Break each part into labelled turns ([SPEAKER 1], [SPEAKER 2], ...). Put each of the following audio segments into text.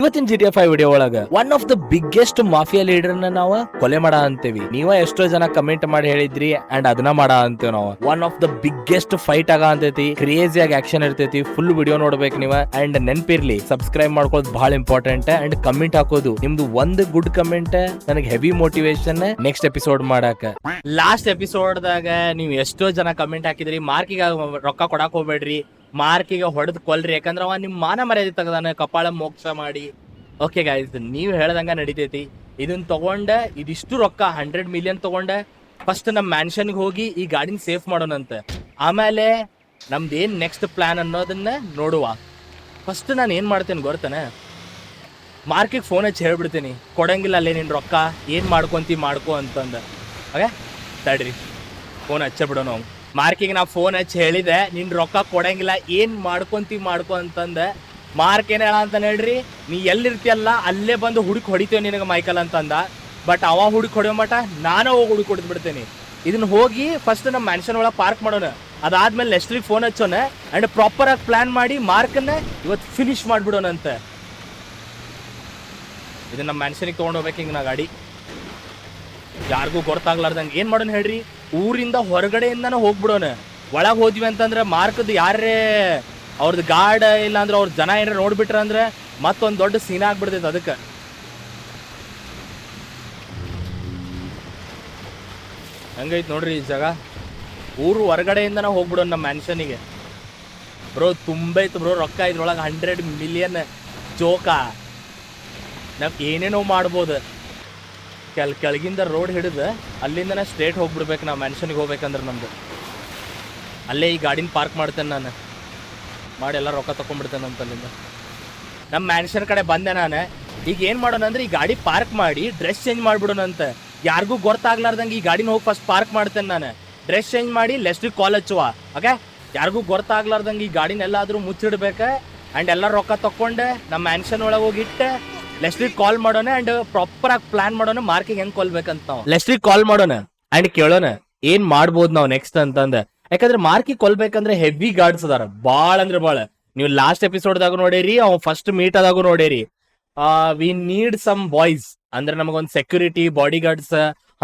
[SPEAKER 1] ಇವತ್ತಿನ G T F I video ಒಳಗ one of the biggest mafia ಲೀಡರ್ನ ನಾವು ಕೊಲೆ ಮಾಡ ಅಂತೇವಿ. ನೀವ ಎಷ್ಟೋ ಜನ ಕಮೆಂಟ್ ಮಾಡಿ ಹೇಳಿದ್ರಿ ಅಂಡ್ ಅದನ್ನ ಮಾಡ ಅಂತೇವ್ ನಾವು. One of the biggest fight ಆಗ ಅಂತೈತಿ. ಕ್ರೇಜಿ ಆಗಿ ಆಕ್ಷನ್ ಇರ್ತೈತಿ. ಫುಲ್ ವಿಡಿಯೋ ನೋಡ್ಬೇಕು ನೀವ ಅಂಡ್ ನೆನ್ಪಿರ್ಲಿ. ಸಬ್ಸ್ಕ್ರೈಬ್ ಮಾಡ್ಕೊಳ್ಳೋದು ಬಹಳ ಇಂಪಾರ್ಟೆಂಟ್ ಅಂಡ್ ಕಮೆಂಟ್ ಹಾಕೋದು. ನಿಮ್ದು ಒಂದ್ ಗುಡ್ ಕಮೆಂಟ್ ನನಗೆ ಹೆವಿ ಮೋಟಿವೇಶನ್ ನೆಕ್ಸ್ಟ್ ಎಪಿಸೋಡ್ ಮಾಡಾಕ. ಲಾಸ್ಟ್ ಎಪಿಸೋಡ್ ದಾಗ ನೀವು ಎಷ್ಟೋ ಜನ ಕಮೆಂಟ್ ಹಾಕಿದ್ರಿ. ಮಾರ್ಕಿಗೆ ರೊಕ್ಕ ಕೊಡಾಕ್ ಹೋಗ್ಬೇಡ್ರಿ. ಮಾರ್ಕಿಗೆ ಹೊಡೆದು ಕೊಲ್ರಿ. ಯಾಕಂದ್ರೆ ಅವ ನಿಮ್ಮ ಮಾನ ಮರ್ಯಾದೆ ತಗದಾನ, ಕಪಾಳ ಮೋಕ್ಷ ಮಾಡಿ. ಓಕೆ ಗಾಯ್ಸ್ ನೀವು ಹೇಳ್ದಂಗ ನಡಿತೈತಿ. ಇದನ್ನ ತಗೊಂಡ, ಇದಿಷ್ಟು ರೊಕ್ಕ ಹಂಡ್ರೆಡ್ ಮಿಲಿಯನ್ ತಗೊಂಡ ಫಸ್ಟ್ ನಮ್ಮ ಮ್ಯಾನ್ಷನ್ಗೆ ಹೋಗಿ ಈ ಗಾಡಿನ ಸೇಫ್ ಮಾಡೋಣಂತೆ ಆಮೇಲೆ ನಮ್ದು ಏನು ನೆಕ್ಸ್ಟ್ ಪ್ಲ್ಯಾನ್ ಅನ್ನೋದನ್ನ ನೋಡುವ. ಫಸ್ಟ್ ನಾನು ಏನು ಮಾಡ್ತೇನೆ ಗೊತ್ತಾನೆ? ಮಾರ್ಕಿಗೆ ಫೋನ್ ಹಚ್ಚಿ ಹೇಳ್ಬಿಡ್ತೀನಿ. ಕೊಡಂಗಿಲ್ಲ ಅಲ್ಲೇ ನಿನ್ನ ರೊಕ್ಕ, ಏನು ಮಾಡ್ಕೊಂತಿ ಮಾಡ್ಕೊ ಅಂತಂದ. ಓಕೆ ತಡ್ರಿ. ಫೋನ್ ಹಚ್ಚೇ ಬಿಡೋ ನಾವು ಮಾರ್ಕಿಗೆ ನಾ ಫೋನ್ ಹಚ್ಚಿ ಹೇಳಿದೆ, ನಿನ್ ರೊಕ್ಕ ಕೊಡಂಗಿಲ್ಲ, ಏನ್ ಮಾಡ್ಕೊಂತಿ, ಮಾಡ್ಕೊ ಅಂತಂದ. ಮಾರ್ಕ್ ಏನ್ ಹೇಳ ಅಂತ ಹೇಳ್ರಿ, ನೀ ಎಲ್ಲಿರ್ತಿಯಲ್ಲ, ಅಲ್ಲೇ ಬಂದು ಹುಡುಕ್ ಹೊಡಿತೇವೆ ನಿನಗೆ, ಮೈಕಲ್ ಅಂತಂದ. ಬಟ್ ಅವ ಹುಡುಕ್ ಹೊಡಿಯೋ ಮಟ ನಾನು ಹೋಗಿ ಹುಡುಕ್ ಹೊಡೆದು ಬಿಡ್ತೇನೆ. ಇದನ್ನ ಹೋಗಿ ಫಸ್ಟ್ ನಮ್ಮ ಮ್ಯಾನ್ಷನ್ ಒಳಗೆ ಪಾರ್ಕ್ ಮಾಡೋಣ. ಅದಾದ್ಮೇಲೆ ಲೆಸ್ಟ್ರಿಗೆ ಫೋನ್ ಹಚ್ಚೋಣ. ಅಂಡ್ ಪ್ರಾಪರ್ ಆಗಿ ಪ್ಲಾನ್ ಮಾಡಿ ಮಾರ್ಕನ್ನ ಇವತ್ತು ಫಿನಿಶ್ ಮಾಡ್ಬಿಡೋಣಂತೆ ಇದನ್ನ ನಮ್ಮ ಮ್ಯಾನ್ಷನಿಗೆ ತೊಗೊಂಡೋಗ್ಬೇಕು ಹಿಂಗೆ ನಾ ಗಾಡಿ. ಯಾರಿಗೂ ಗೊತ್ತಾಗ್ಲಾರ್ದಂಗೆ ಏನು ಮಾಡೋಣ ಹೇಳ್ರಿ? ಊರಿಂದ ಹೊರಗಡೆಯಿಂದನೇ ಹೋಗ್ಬಿಡೋಣ ಒಳಗೆ ಹೋದ್ವಿ ಅಂತಂದ್ರೆ ಮಾರ್ಕದ್ ಯಾರೇ ಅವ್ರದ್ದು ಗಾರ್ಡ್ ಇಲ್ಲ ಅಂದ್ರೆ ಅವ್ರ ಜನ ಏನಾರ ನೋಡ್ಬಿಟ್ರ ಅಂದ್ರೆ ಮತ್ತೊಂದು ದೊಡ್ಡ ಸೀನ್ ಆಗ್ಬಿಡ್ತೈತೆ ಅದಕ್ಕೆ. ಹಂಗೈತೆ ನೋಡ್ರಿ ಈ ಜಾಗ. ಊರು ಹೊರಗಡೆಯಿಂದನೇ ಹೋಗ್ಬಿಡೋಣ ನಮ್ಮ ಮ್ಯಾನ್ಷನಿಗೆ. ಬ್ರೋ, ತುಂಬೈತೆ ಬ್ರೋ, ರೊಕ್ಕ ಇದ್ರೊಳಗೆ ಹಂಡ್ರೆಡ್ ಮಿಲಿಯನ್ ಜೋಕ. ನಾವು ಏನೇನೋ ಮಾಡ್ಬೋದು. ಕೆಲ್, ಕೆಳಗಿಂದ ರೋಡ್ ಹಿಡಿದು ಅಲ್ಲಿಂದನೇ ಸ್ಟ್ರೇಟ್ ಹೋಗ್ಬಿಡ್ಬೇಕು ನಾವು, ಮ್ಯಾನ್ಷನ್ಗೆ ಹೋಗ್ಬೇಕಂದ್ರೆ ನಮ್ದು. ಅಲ್ಲೇ ಈ ಗಾಡಿನ ಪಾರ್ಕ್ ಮಾಡ್ತೇನೆ ನಾನು. ಮಾಡಿ ಎಲ್ಲ ರೊಕ್ಕ ತೊಗೊಂಡ್ಬಿಡ್ತೇನೆ ಅಂತ ಅಲ್ಲಿಂದ. ನಮ್ಮ ಮ್ಯಾನ್ಷನ್ ಕಡೆ ಬಂದೆ ನಾನು. ಈಗ ಏನು ಮಾಡೋಣ ಅಂದ್ರೆ ಈ ಗಾಡಿ ಪಾರ್ಕ್ ಮಾಡಿ, ಡ್ರೆಸ್ ಚೇಂಜ್ ಮಾಡ್ಬಿಡೋಣ ಅಂತ ಯಾರಿಗೂ ಗೊತ್ತಾಗ್ಲಾರ್ದಂಗೆ ಈ ಗಾಡಿನ ಹೋಗಿ ಫಸ್ಟ್ ಪಾರ್ಕ್ ಮಾಡ್ತೇನೆ ನಾನು. ಡ್ರೆಸ್ ಚೇಂಜ್ ಮಾಡಿ ಲೆಸ್ಟಿಗೆ ಕಾಲ್ ಹಚ್ಚುವ ಓಕೆ? ಯಾರಿಗೂ ಗೊತ್ತಾಗ್ಲಾರ್ದಂಗೆ ಈ ಗಾಡಿನ ಎಲ್ಲಾದ್ರೂ ಮುಚ್ಚಿಡ್ಬೇಕು? ಆ್ಯಂಡ್ ಎಲ್ಲ ರೊಕ್ಕ ತಕೊಂಡೆ ನಮ್ಮ ಮ್ಯಾನ್ಷನ್ ಒಳಗೆ ಹೋಗಿ ಇಟ್ಟೆ. ಲೆಸ್ಟ್ರಿಗೆ ಕಾಲ್ ಮಾಡೋಣ ಅಂಡ್ ಪ್ರಾಪರ್ ಆಗಿ ಪ್ಲಾನ್ ಮಾಡೋಣ ಮಾರ್ಕಿಗೆ ಹೆಂಗ್ ಕೊಲ್ಬೇಕಂತ ನಾವು. ಲೆಸ್ಟ್ರಿಗೆ ಕಾಲ್ ಮಾಡೋಣ ಅಂಡ್ ಕೇಳೋಣ, ಏನ್ ಮಾಡ್ಬೋದು ನಾವು ನೆಕ್ಸ್ಟ್ ಅಂತಂದ. ಯಾಕಂದ್ರೆ ಮಾರ್ಕಿ ಕೊಲ್ಬೇಕಂದ್ರೆ ಹೆವಿ ಗಾರ್ಡ್ಸ್ ಅದಾರ, ಬಾಳ ಅಂದ್ರೆ ಬಾಳ. ನೀವು ಲಾಸ್ಟ್ ಎಪಿಸೋಡ್ ದಾಗ ನೋಡೇರಿ, ಅವ್ ಫಸ್ಟ್ ಮೀಟ್ ಆದಾಗೂ ನೋಡೇರಿ. ವಿ ನೀಡ್ ಸಮ್ ಬಾಯ್ಸ್ ಅಂದ್ರೆ ನಮಗೊಂದ್ ಸೆಕ್ಯೂರಿಟಿ ಬಾಡಿ ಗಾರ್ಡ್ಸ್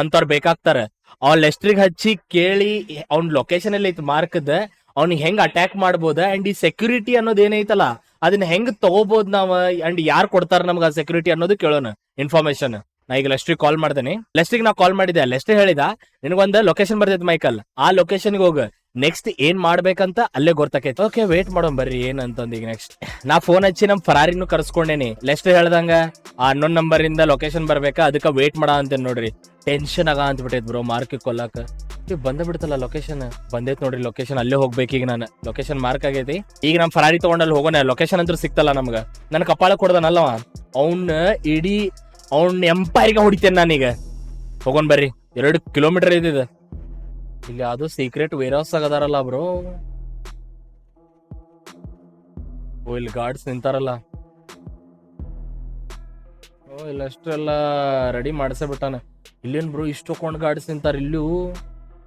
[SPEAKER 1] ಅಂತವ್ರು ಬೇಕಾಗ್ತಾರ. ಅವ್ನ ಲೆಸ್ಟ್ರಿಗೆ ಹಚ್ಚಿ ಕೇಳಿ, ಅವ್ನ ಲೊಕೇಶನ್ ಅಲ್ಲಿ ಐತಿ ಮಾರ್ಕ್ದ ಅವ್ನಿಗೆ ಹೆಂಗ್ ಅಟ್ಯಾಕ್ ಮಾಡ್ಬೋದ ಅಂಡ್ ಈ ಸೆಕ್ಯೂರಿಟಿ ಅನ್ನೋದು ಏನೈತಲ್ಲ ಅದನ್ನ ಹೆಂಗ್ ತಗೋಬಹುದು ನಾವ್? ಅಂಡ್ ಯಾರು ಕೊಡ್ತಾರ ನಮ್ಗ ಸೆಕ್ಯೂರಿಟಿ ಅನ್ನೋದು ಕೇಳೋಣ ಇನ್ಫಾರ್ಮೇಶನ್ ನಾ ಈಗ ಲೆಸ್ಟ್ರಿಗೆ ಕಾಲ್ ಮಾಡ್ತೇನೆ. ಲೆಸ್ಟ್ರಿಗೆ ನಾ ಕಾಲ್ ಮಾಡಿದೆ ಲೆಸ್ಟ್ ಹೇಳಿದ, ನಿನಗೊಂದು ಲೊಕೇಶನ್ ಬರ್ತೈತಿ ಮೈಕಲ್ ಆ ಲೊಕೇಶನ್ಗೆ ಹೋಗ. ನೆಕ್ಸ್ಟ್ ಏನ್ ಮಾಡ್ಬೇಕಂತ ಅಲ್ಲೇ ಗೊತ್ತಾಕೈತಿ. ಓಕೆ ವೇಟ್ ಮಾಡೋಣ ಬರ್ರಿ, ಏನಂತಂದ ಈಗ ನೆಕ್ಸ್ಟ್ ನಾ ಫೋನ್ ಹಚ್ಚಿ ನಮ್ ಫರಾರಿನೂ ಕರ್ಸ್ಕೊಂಡೇನಿ. ಲೆಸ್ಟ್ ಹೇಳ್ದಂಗ, ಆ ಹನ್ನೊಂದ್ ನಂಬರ್ ಇಂದ ಲೊಕೇಶನ್ ಬರ್ಬೇಕಾ? ಅದಕ್ಕೆ ವೇಟ್ ಮಾಡ ಅಂತ ನೋಡ್ರಿ. ಟೆನ್ಷನ್ ಆಗ ಅಂತ ಬಿಟ್ಟೈತ್ ಬ್ರೋ ಮಾರ್ಕ್ ಕೊಲ್ಲಾಕ ಇವ್ ಬಂದ ಬಿಡ್ತಲ್ಲ ಲೊಕೇಶನ್ ಬಂದೈತ್ ನೋಡ್ರಿ ಲೊಕೇಶನ್ ಅಲ್ಲೇ ಹೋಗ್ಬೇಕು ಈಗ ನಾನು. ಲೊಕೇಶನ್ ಮಾರ್ಕ್ ಆಗೈತಿ. ಈಗ ನಮ್ ಫರಾರಿ ತಗೊಂಡಲ್ಲಿ ಹೋಗೋಣ ಲೊಕೇಶನ್ ಅಂತೂ ಸಿಕ್ತಲ್ಲ ನಮ್ಗ. ನನ್ ಕಪಾಳ ಕೊಡ್ದನಲ್ಲವ ಅವ್ನ ಇಡೀ, ಅವ್ನ ಎಂಪೈರ್ಗೆ ಹೊಡಿತೇನೆ ನಾನೀಗ. ಹೋಗೋಣ ಬರ್ರಿ, ಎರಡು ಕಿಲೋಮೀಟರ್ ಇದಿದೆ ಇಲ್ಲಿ ಅದು ಸೀಕ್ರೆಟ್ ವೇರ್ ಹೌಸ್ ಆಗದಾರಲ್ಲ ಬ್ರೋ ಓ, ಇಲ್ಲಿ ಗಾರ್ಡ್ಸ್ ನಿಂತಾರಲ್ಲ. ಓ ಇಲ್ಲ ಅಷ್ಟೆಲ್ಲ ರೆಡಿ ಮಾಡಿಸೇ ಬಿಟ್ಟಾನೆ. ಇಲ್ಲೇನು ಬ್ರೋ ಇಷ್ಟು ಕೊಂಡ್ ಗಾರ್ಡ್ಸ್ ನಿಂತಾರ ಇಲ್ಲೂ.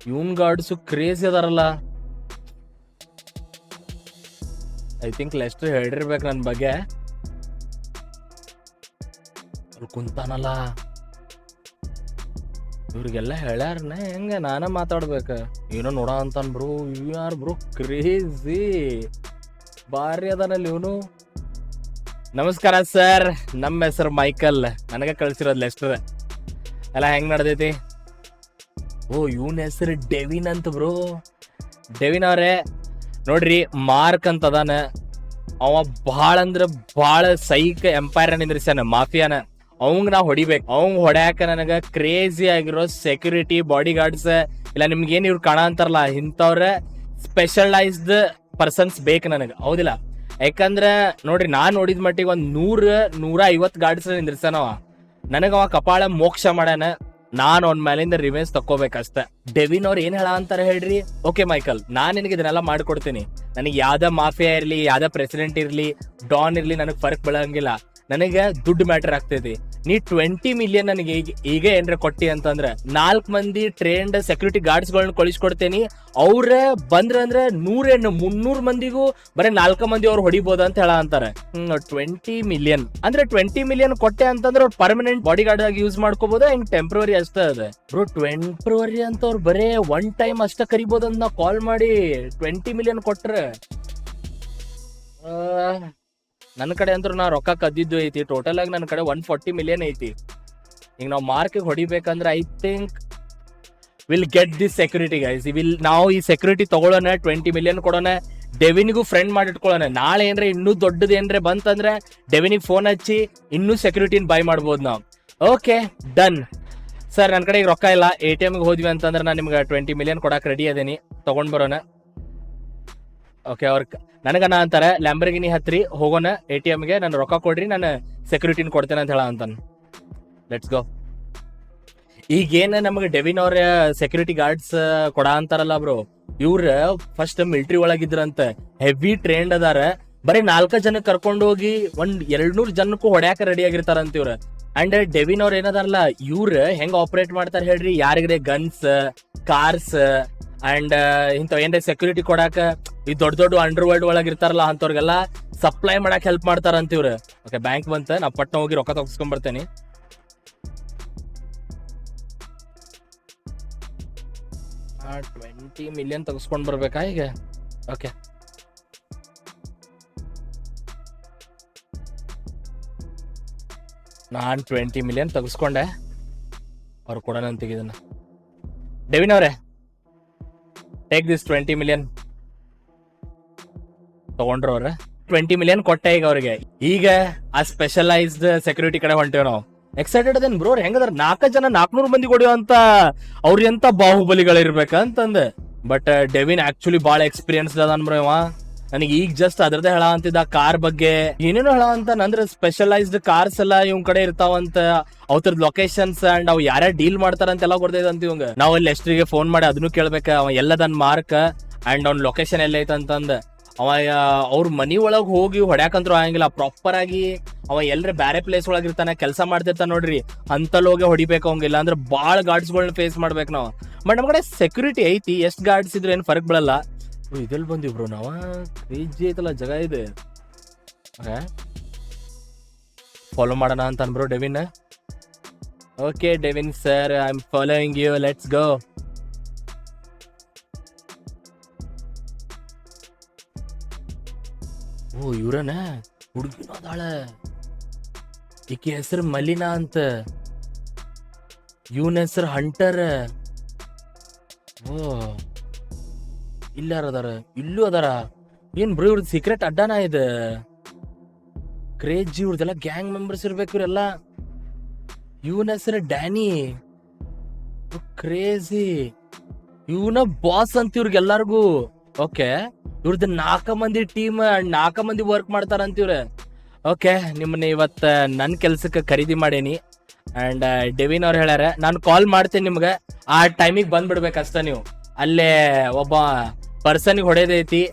[SPEAKER 1] ಇವನ್ ಗಾರ್ಡ್ಸ್ ಕ್ರೇಜ್ ಅದಾರಲ್ಲ. ಐ ಥಿಂಕ್ ಲೆಸ್ಟ್ ಹೇಳಿರ್ಬೇಕು ನನ್ನ ಬಗ್ಗೆ. ಅಲ್ಲಿ ಕುಂತಾನಲ್ಲ. ಇವ್ರಿಗೆಲ್ಲ ಹೇಳ್ಯಾರನ, ಹೆಂಗ ನಾನೇ ಮಾತಾಡ್ಬೇಕ? ಏನೋ ನೋಡ ಅಂತಾನ್ ಬ್ರೋ ಇವ್ ಯಾರು ಬ್ರೋ ಕ್ರೇಜಿ ಭಾರಿ ಅದನಲ್ಲಿ ಇವನು. ನಮಸ್ಕಾರ ಸರ್, ನಮ್ಮ ಹೆಸರು ಮೈಕಲ್. ನನಗೆ ಕಳ್ಸಿರೋದು ಲೆಸ್ಟರ್. ಎಲ್ಲ ಹೆಂಗ್ ನಡ್ದೈತಿ? ಓ, ಇವನ ಹೆಸರು ಡೆವಿನ್ ಅಂತ ಬ್ರೋ. ಡೆವಿನ್ ಅವರೇ, ನೋಡ್ರಿ, ಮಾರ್ಕ್ ಅಂತ ಅದಾನ. ಅವ ಭಾಳ ಅಂದ್ರೆ ಭಾಳ ಸೈಕ್ ಎಂಪೈರ್ ನಿಂದ್ರಿಸ್ಯಾನ, ಮಾಫಿಯಾನ. ಅವಂಗ ನಾ ಹೊಡಿಬೇಕು. ಅವಂಗ ಹೊಡ್ಯಾಕ ನನಗ ಕ್ರೇಜಿ ಆಗಿರೋ ಸೆಕ್ಯೂರಿಟಿ ಬಾಡಿ ಗಾರ್ಡ್ಸ್ ಇಲ್ಲ ನಿಮ್ಗೆ ಏನ್ ಇವ್ರು ಕಾಣ ಅಂತಾರಲ್ಲ ಇಂಥವ್ರ ಸ್ಪೆಷಲೈಸ್ಡ್ ಪರ್ಸನ್ಸ್ ಬೇಕು ನನಗೆ. ಹೌದಿಲ್ಲ? ಯಾಕಂದ್ರೆ ನೋಡ್ರಿ, ನಾನು ನೋಡಿದ ಮಟ್ಟಿಗೆ ಒಂದ್ ನೂರ ನೂರ ಐವತ್ ಗಾರ್ಡ್ಸ್ ನಿಂದಿರ್ಸನವ ನನಗೆ ಅವ ಕಪಾಳ ಮೋಕ್ಷ ಮಾಡ್ಯಾನ. ನಾನು ಅವ್ನ ಮೇಲಿಂದ ರಿವೆನ್ಸ್ ತಕ್ಕೋಬೇಕಷ್ಟ ಡೆವಿನ್ ಅವ್ರು ಏನ್ ಹೇಳ ಅಂತಾರೆ ಹೇಳ್ರಿ? ಓಕೆ ಮೈಕಲ್ ನಾನು ನಿನಗೆ ಇದನ್ನೆಲ್ಲ ಮಾಡ್ಕೊಡ್ತೀನಿ. ನನಗೆ ಯಾವ್ದ ಮಾಫಿಯಾ ಇರ್ಲಿ, ಯಾವ್ದ ಪ್ರೆಸಿಡೆಂಟ್ ಇರ್ಲಿ ಡಾನ್ ಇರ್ಲಿ, ನನಗೆ ಫರ್ಕ್ ಬೀಳಂಗಿಲ್ಲ. ನನಗೆ ದುಡ್ಡು ಮ್ಯಾಟರ್ ಆಗ್ತೈತಿ ನೀ ಟ್ವೆಂಟಿ ಮಿಲಿಯನ್ ನನಗೆ ಈಗ ಈಗ ಏನ್ರ ಕೊಟ್ಟಿ ಅಂತಂದ್ರೆ ನಾಲ್ಕು ಮಂದಿ ಟ್ರೇನ್ಡ್ ಸೆಕ್ಯೂರಿಟಿ ಗಾರ್ಡ್ಸ್ಗಳನ್ನ ಕಳಿಸ್ಕೊಡ್ತೇನಿ. ಅವ್ರ ಬಂದ್ರ ಅಂದ್ರೆ ನೂರೇನು ಮುನ್ನೂರು ಮಂದಿಗೂ ಬರೀ ನಾಲ್ಕು ಮಂದಿ ಅವ್ರು ಹೊಡಿಬೋದು ಅಂತ ಹೇಳ ಅಂತಾರೆ. ಟ್ವೆಂಟಿ ಮಿಲಿಯನ್ ಅಂದ್ರೆ ಟ್ವೆಂಟಿ ಮಿಲಿಯನ್ ಕೊಟ್ಟೆ ಅಂತಂದ್ರೆ ಅವ್ರು ಪರ್ಮನೆಂಟ್ ಬಾಡಿ ಗಾರ್ಡ್ ಆಗಿ ಯೂಸ್ ಮಾಡ್ಕೋಬಹುದು ಹಿಂಗ್ ಟೆಂಪ್ರವರಿ ಅಷ್ಟೇ ಅದ. ಬ್ರೋ ಟೆಂಪ್ರವರಿ ಅಂತ ಅವ್ರು ಬರೇ ಒನ್ ಟೈಮ್ ಅಷ್ಟ ಕರಿಬೋದು ಅಂತ ನಾವು ಕಾಲ್ ಮಾಡಿ ಟ್ವೆಂಟಿ ಮಿಲಿಯನ್ ಕೊಟ್ರೆ. ನನ್ನ ಕಡೆ ಅಂದ್ರೆ ನಾ ರೊಕ್ಕ ಕದ್ದಿದ್ದು ಐತಿ. ಟೋಟಲ್ ಆಗಿ ನನ್ನ ಕಡೆ ಒನ್ ಫಾರ್ಟಿ ಮಿಲಿಯನ್ ಐತಿ. ಈಗ ನಾವು ಮಾರ್ಕಿಗೆ ಹೊಡಿಬೇಕಂದ್ರೆ I think will get this security guys will ನಾವು ಈ ಸೆಕ್ಯೂರಿಟಿ ತಗೊಳ್ಳೋಣ ಟ್ವೆಂಟಿ ಮಿಲಿಯನ್ ಕೊಡೋಣ. ಡೆವಿನಿಗೂ ಫ್ರೆಂಡ್ ಮಾಡಿಟ್ಕೊಳ್ಳೋಣ. ನಾಳೆ ಏನ್ರೆ ಇನ್ನೂ ದೊಡ್ಡದು ಏನ್ರೆ ಬಂತಂದ್ರೆ ಡೆವಿನಿಗೆ ಫೋನ್ ಹಚ್ಚಿ ಇನ್ನೂ ಸೆಕ್ಯೂರಿಟಿನ ಬೈ ಮಾಡ್ಬೋದು ನಾವು. ಓಕೆ ಡನ್ ಸರ್ ನನ್ನ ಕಡೆ ಈಗ ರೊಕ್ಕ ಇಲ್ಲ. ಎ ಟಿ ಎಮ್ಗೆ ಹೋದ್ವಿ ಅಂತಂದ್ರೆ ನಾನು ನಿಮ್ಗೆ ಟ್ವೆಂಟಿ ಮಿಲಿಯನ್ ಕೊಡಕ್ಕೆ ರೆಡಿ ಅದೇನಿ. ತೊಗೊಂಡು ಬರೋಣ. ಓಕೆ ಅವ್ರ ನನಗನ ಅಂತಾರೆ ಲ್ಯಾಂಬರ್ಗಿನಿ ಹತ್ರಿ ಹೋಗೋಣ ಎ ಟಿ ಎಮ್ಗೆ ನಾನು ರೊಕ್ಕ ಕೊಡ್ರಿ, ನಾನು ಸೆಕ್ಯೂರಿಟಿನ ಕೊಡ್ತೇನೆ ಅಂತ ಹೇಳ ಅಂತಾನೆ. ಲೆಟ್ಸ್ ಗೋ ಈಗೇನು ನಮಗೆ ಡೆವಿನ್ ಅವ್ರ ಸೆಕ್ಯೂರಿಟಿ ಗಾರ್ಡ್ಸ್ ಕೊಡ ಅಂತಾರಲ್ಲ ಬ್ರೋ. ಇವ್ರ ಫಸ್ಟ್ ಮಿಲಿಟರಿ ಒಳಗಿದ್ರಂತ ಹೆವಿ ಟ್ರೇಂಡ್ ಅದಾರ. ಬರೀ ನಾಲ್ಕ ಜನ ಕರ್ಕೊಂಡು ಹೋಗಿ ಒಂದ್ ಎರಡ್ ನೂರ್ ಜನಕ್ಕೂ ಹೊಡ್ಯಾಕ ರೆಡಿ ಆಗಿರ್ತಾರಂತ ಇವ್ರ. ಅಂಡ್ ಡೆವಿನ್ ಅವ್ರ ಏನದಾರಲ್ಲ ಇವ್ರ ಹೆಂಗ್ ಆಪರೇಟ್ ಮಾಡ್ತಾರ ಹೇಳ್ರಿ? ಯಾರಿಗ್ರೆ? ಗನ್ಸ್ ಕಾರ್ಸ್ ಅಂಡ್ ಇಂಥವ್ ಏನ್ರ ಸೆಕ್ಯೂರಿಟಿ ಕೊಡಾಕ ಈ ದೊಡ್ಡ ದೊಡ್ಡ ಅಂಡರ್ ವರ್ಲ್ಡ್ ಒಳಗೆ ಇರ್ತಾರಲ್ಲ ಅಂತವ್ರಿಗೆಲ್ಲ ಸಪ್ಲೈ ಮಾಡಕ್ ಹೆಲ್ಪ್ ಮಾಡ್ತಾರಂತ ಇವ್ರ. ಓಕೆ ಬ್ಯಾಂಕ್ ಬಂತ ನಾ ಪಟ್ನ ಹೋಗಿ ರೊಕ್ಕ ತಗಸ್ಕೊಂಡ್ ಬರ್ತೇನೆ. ಟ್ವೆಂಟಿ ಮಿಲಿಯನ್ ತಗಸ್ಕೊಂಡ್ ಬರ್ಬೇಕಾ ಈಗ? ಓಕೆ ನಾನು ಟ್ವೆಂಟಿ ಮಿಲಿಯನ್ ತಗಸ್ಕೊಂಡೆ. ಅವ್ರು ಕೊಡೋಣ ಅಂತ ಇದನ್ನ. ಡೆವಿನ್ ಅವರೇ. ಟೇಕ್ ದಿಸ್ ಟ್ವೆಂಟಿ ಮಿಲಿಯನ್ ತಗೊಂಡ್ರು ಅವ್ರ. ಟ್ವೆಂಟಿ ಮಿಲಿಯನ್ ಕೊಟ್ಟೆ ಈಗ ಅವ್ರಿಗೆ. ಈಗ ಆ ಸ್ಪೆಷಲೈಸ್ಡ್ ಸೆಕ್ಯೂರಿಟಿ ಕಡೆ ಹೊಂಟೇವ್ ನಾವು. ಎಕ್ಸೈಟೆಡ್ ಅದೇನ್ ಬ್ರೋ ಹೆಂಗದ್ರ? ನಾಲ್ಕ ಜನ ನಾಲ್ಕನೂರು ಮಂದಿ ಹೊಡಿಯೋ ಅಂತ ಅವ್ರ ಎಂತ ಬಾಹುಬಲಿಗಳಿರ್ಬೇಕಂತಂದ ಬಟ್ ಡೆವಿನ್ ಆಕ್ಚುಲಿ ಬಾಳ ಎಕ್ಸ್ಪೀರಿಯನ್ಸ್ ಅದಾನ ಬ್ರೋ ಇವ. ನನಗೆ ಈಗ ಜಸ್ಟ್ ಅದರದೇ ಹೇಳ ಅಂತಿದ್ದ ಕಾರ್ ಬಗ್ಗೆ. ಏನೇನು ಹೇಳ ಅಂತ ಅಂದ್ರೆ ಸ್ಪೆಷಲೈಸ್ಡ್ ಕಾರ್ಸ್ ಎಲ್ಲ ಇವ್ ಕಡೆ ಇರ್ತಾವಂತ ಅವತರ ಲೊಕೇಶನ್ಸ್ ಅಂಡ್ ಅವ್ ಯಾರ್ಯಾರು ಡೀಲ್ ಮಾಡ್ತಾರ ಅಂತೆಲ್ಲ ಗೊತ್ತೈತೆ ಅಂತ ಇವಂಗ ನಾವ್ ಅಲ್ಲಿ ಎಷ್ಟರಿಗೆ ಫೋನ್ ಮಾಡಿ ಅದನ್ನು ಕೇಳ್ಬೇಕ, ಅವ ಎಲ್ಲದನ್ ಮಾರ್ಕ್ ಅಂಡ್ ಅವ್ನ ಲೊಕೇಶನ್ ಎಲ್ಲ ಐತಂತಂದ ಅವ, ಅವ್ರ ಮನಿ ಒಳಗ್ ಹೋಗಿ ಹೊಡ್ಯಾಕಂತ್ರು ಆಗಂಗಿಲ್ಲ ಪ್ರಾಪರ್ ಆಗಿ ಅವ ಎಲ್ರ ಬ್ಯಾರೆ ಪ್ಲೇಸ್ ಒಳಗ್ ಇರ್ತಾನೆ, ಕೆಲಸ ಮಾಡ್ತಿರ್ತಾನ ನೋಡ್ರಿ. ಅಂತಲ್ ಹೋಗಿ ಹೊಡಿಬೇಕು ಅವಂಗಿಲ್ಲ ಅಂದ್ರೆ ಬಾಳ ಗಾರ್ಡ್ಸ್ಗಳನ್ನ ಫೇಸ್ ಮಾಡ್ಬೇಕು ನಾವು. ಬಟ್ ನಮ್ ಕಡೆ ಸೆಕ್ಯೂರಿಟಿ ಐತಿ, ಎಷ್ಟ್ ಗಾರ್ಡ್ಸ್ ಇದ್ರೆ ಏನ್ ಫರ್ಕ್ ಬೀಳಲ್ಲ. ಇದೆಲ್ಲಿ ಬಂದಿವಿ ಬ್ರೋ ನಾವ ಕ್ರೇಜಿ ಐತಲ್ಲ, ಜಗ ಇದೆ. ಫಾಲೋ ಮಾಡೋಣ ಅಂತ ಅನ್ಬ್ರೋ Devin okay Devin sir I am following you let's go ಓ, ಇವ್ರನ? ಹುಡುಗಿನ ಅದಾಳ ಈಕೆ ಹೆಸರು ಮಲಿನಾ ಅಂತ. ಇವನ ಹೆಸರು ಹಂಟರ್. ಓ. ಇಲ್ಲಾರ ಅದಾರ, ಇಲ್ಲೂ ಅದಾರ. ಏನ್ ಬ್ರೋ ಇವ್ರದ್ದು ಸೀಕ್ರೆಟ್ ಅಡ್ಡಾನ ಇದ? ಕ್ರೇಜಿ ಇವ್ರದೆಲ್ಲ ಗ್ಯಾಂಗ್ ಮೆಂಬರ್ಸ್ ಇರ್ಬೇಕು ಇವರೆಲ್ಲ. ಇವನ ಹೆಸರು ಡ್ಯಾನಿ ಕ್ರೇಜಿ ಇವನ ಬಾಸ್ ಅಂತ ಇವ್ರಿಗೆಲ್ಲರಿಗೂ ಓಕೆ ಇವ್ರದ್ದು ನಾಲ್ಕು ಮಂದಿ ಟೀಮ್ ನಾಲ್ಕು ಮಂದಿ ವರ್ಕ್ ಮಾಡ್ತಾರಂತ ಇವ್ರೆ. ಓಕೆ ನಿಮ್ಮನ್ನ ಇವತ್ತ ನನ್ನ ಕೆಲ್ಸಕ್ಕೆ ಖರೀದಿ ಮಾಡೇನಿ. ಅಂಡ್ ಡೆವಿನ್ ಅವ್ರು ಹೇಳ್ಯಾರ, ನಾನು ಕಾಲ್ ಮಾಡ್ತೇನೆ ನಿಮ್ಗೆ. ಆ ಟೈಮಿಗೆ ಬಂದ್ಬಿಡ್ಬೇಕಷ್ಟ ನೀವು. ಅಲ್ಲೇ ಒಬ್ಬ ಪರ್ಸನ್ಗೆ ಹೊಡೆದೈತಿ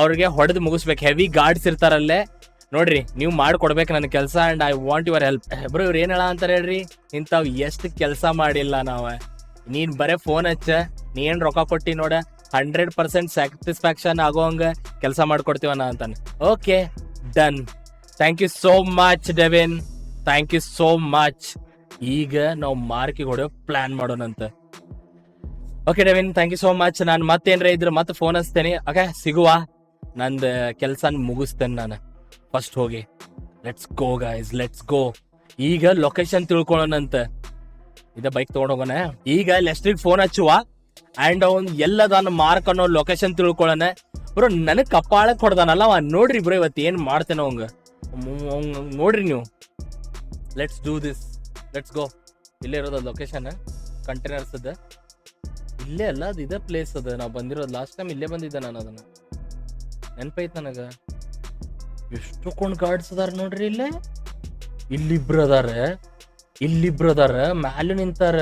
[SPEAKER 1] ಅವ್ರಿಗೆ ಹೊಡೆದು ಮುಗಿಸ್ಬೇಕು. ಹೆವಿ ಗಾರ್ಡ್ಸ್ ಇರ್ತಾರಲ್ಲೇ. ನೋಡ್ರಿ, ನೀವು ಮಾಡ್ಕೊಡ್ಬೇಕು ನನ್ನ ಕೆಲಸ and I want your help bro, ಇವ್ರು ಏನು ಹೇಳ ಅಂತಾರೆ ಹೇಳ್ರಿ? ಇಂಥವ್ ಎಷ್ಟು ಕೆಲಸ ಮಾಡಿಲ್ಲ ನಾವು. ನೀನು ಬರೇ ಫೋನ್ ಹಚ್ಚ, ನೀ ಏನು ರೊಕ್ಕ ಕೊಟ್ಟಿ ನೋಡ ಹಂಡ್ರೆಡ್ ಪರ್ಸೆಂಟ್ ಸ್ಯಾಟಿಸ್ಫ್ಯಾಕ್ಷನ್ ಆಗೋಂಗ ಕೆಲಸ ಮಾಡ್ಕೊಡ್ತೀವನ ಅಂತಾನೆ. Okay done thank you so much Devin thank you so much ಈಗ ನಾವು ಮಾರ್ಕಿಗೆ ಹೊಡೆಯೋ plan ಮಾಡೋಣಂತ. Okay Devin thank you so much ನಾನು ಮತ್ತೇನ್ರ ಇದ್ರೆ ಮತ್ತೆ ಫೋನ್ ಹಚ್ತೇನೆ. ಓಕೆ ಸಿಗುವ? ನಂದು ಕೆಲಸ ಮುಗಿಸ್ತೇನೆ ನಾನು. ಫಸ್ಟ್ ಹೋಗಿ. Let's go guys let's go ಈಗ ಲೊಕೇಶನ್ ತಿಳ್ಕೊಳ್ಳೋಣಂತ ಇದ ಬೈಕ್ ತೊಗೊಂಡೋಗೋಣ ಹೋಗೋಣ. ಈಗ ಲೆಸ್ಟ್ರಿಗೆ ಫೋನ್ ಹಚ್ಚುವ? ಅಂಡ್ ಎಲ್ಲ ಎಲ್ಲದಾನ ಮಾರ್ಕ್ ಅನ್ನೋ ಲೊಕೇಶನ್ ತಿಳ್ಕೊಳ್ಳೋಣ ಬ್ರೋ ನನಗೆ ಕಪ್ಪಾಳಕ್ ಹೊಡ್ದಾನಲ್ಲ ಅವ. ನೋಡ್ರಿ ಬ್ರೋ ಇವತ್ತು ಏನು ಮಾಡ್ತೇನೆ ಅವಂಗ. ನೋಡ್ರಿ ನೀವು. Let's do this let's go ಇಲ್ಲೇ ಇರೋದು ಲೊಕೇಶನ್ ಕಂಟೈನರ್ಸ್ ಅದ. ಇಲ್ಲೇ ಅಲ್ಲ, ಅದು ಇದೇ ಪ್ಲೇಸ್ ಅದ. ನಾವು ಬಂದಿರೋದು ಲಾಸ್ಟ್ ಟೈಮ್ ಇಲ್ಲೇ ಬಂದಿದ್ದೆ ನಾನು ಅದನ್ನ. ನೆನಪೈತ್ ನನಗ. ಎಷ್ಟು ಕೊಂಡ್ ಗಾರ್ಡ್ಸ್ ಅದಾರ ನೋಡ್ರಿ ಇಲ್ಲೇ? ಇಲ್ಲಿಬ್ರು ಅದಾರ. ಇಲ್ಲಿಬ್ರು ಅದಾರ. ಮ್ಯಾಲೆ ನಿಂತಾರ.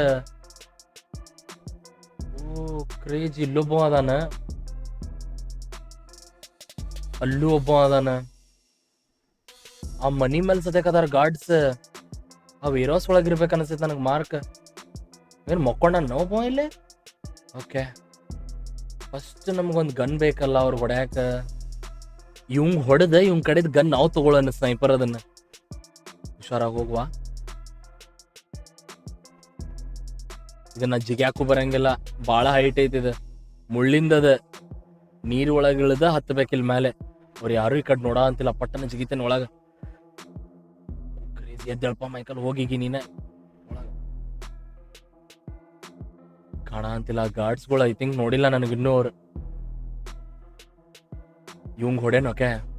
[SPEAKER 1] ಓ ಕ್ರೇಜ್ ಇಲ್ಲೊಬ್ಬ ಅದಾನ. ಅಲ್ಲೂ ಒಬ್ಬ ಅದಾನ. ಆ ಮನಿ ಮೇಲೆ ಸದ್ಯಕ್ಕದಾರ ಗಾರ್ಡ್ಸ್ ಆ ವೇರೋಸ್ ಒಳಗೆ ಇರ್ಬೇಕು ಅನಿಸ್ತೈತೆ ನನಗೆ ಮಾರ್ಕ್ ಏನು ಮಕ್ಕೊಂಡ ನೋವು ಇಲ್ಲಿ? ಓಕೆ ಫಸ್ಟ್ ನಮ್ಗೊಂದು ಗನ್ ಬೇಕಲ್ಲ ಅವ್ರು ಹೊಡ್ಯಾಕ. ಇವಂಗ್ ಹೊಡೆದ ಇವಂಗ್ ಕಡೆದ ಗನ್ ನಾವು ತಗೊಳ್ಳೋಣ ಸ್ನೈಪರ್ ಅದನ್ನ. ಹುಷಾರಾಗಿ ಹೋಗುವ. ಇದನ್ನ ಜಿಗ್ಯಾಕು ಬರಂಗಿಲ್ಲ. ಭಾಳ ಹೈಟ್ ಐತಿ ಇದು. ಮುಳ್ಳಿಂದದ ನೀರು ಒಳಗೆ ಇಳ್ದ ಹತ್ತಬೇಕಿಲ್ ಮೇಲೆ ಅವ್ರು ಯಾರು ಈ ಕಡೆ ನೋಡ ಅಂತಿಲ್ಲ. ಪಟ್ಟನ ಜಿಗಿತೇನೆ ಒಳಗ. ಎದ್ದೇಳಪ್ಪ ಮೈಕಲ್ ಹೋಗಿಗಿ ನೀನೆ. ಕಾಣ ಅಂತಿಲ್ಲ. ಗಾರ್ಡ್ಸ್ಗಳು ಐ ತಿಂಕ್ ನೋಡಿಲ್ಲ ನನಗಿನ್ನೂ ಅವ್ರು. ಇವಂಗ್ ಹೊಡೆನೋಕೆ ಓಕೆ?